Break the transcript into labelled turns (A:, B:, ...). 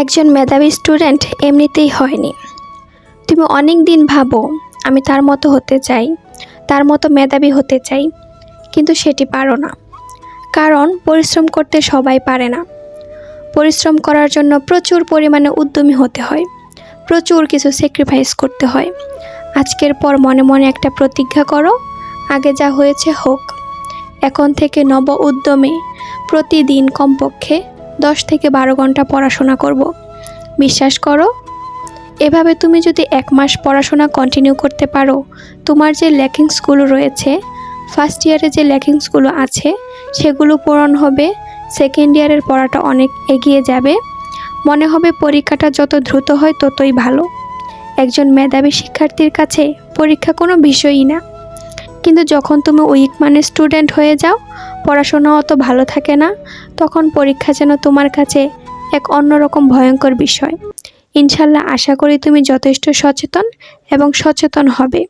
A: একজন মেধাবী স্টুডেন্ট এমনিতেই হয়নি। তুমি অনেক দিন ভাবো, আমি তার মতো হতে চাই, তার মতো মেধাবী হতে চাই, কিন্তু সেটি পারো না। কারণ পরিশ্রম করতে সবাই পারে না। পরিশ্রম করার জন্য প্রচুর পরিমাণে উদ্যমী হতে হয়, প্রচুর কিছু স্যাক্রিফাইস করতে হয়। আজকের পর মনে মনে একটা প্রতিজ্ঞা করো, আগে যা হয়েছে হোক। এখন থেকে নব উদ্যমে প্রতিদিন কমপক্ষে দশ থেকে বারো ঘণ্টা পড়াশোনা করব। বিশ্বাস করো, এভাবে তুমি যদি এক মাস পড়াশোনা কন্টিনিউ করতে পারো, তোমার যে ল্যাকিংসগুলো রয়েছে ফার্স্ট ইয়ারে যে ল্যাকিংসগুলো আছে, সেগুলো পূরণ হবে সেকেন্ড ইয়ারের পড়াটা অনেক এগিয়ে যাবে। মনে হবে পরীক্ষাটা যত দ্রুত হয় ততই ভালো। একজন মেধাবী শিক্ষার্থীর কাছে পরীক্ষা কোনো বিষয়ই না। কিন্তু যখন তুমি উইক মানে স্টুডেন্ট হয়ে যাও পড়াশোনা অত ভালো থাকে না, তখন পরীক্ষা যেন তোমার কাছে এক অন্যরকম ভয়ঙ্কর বিষয়। ইনশাল্লাহ আশা করি তুমি যথেষ্ট সচেতন এবং সচেতন হবে।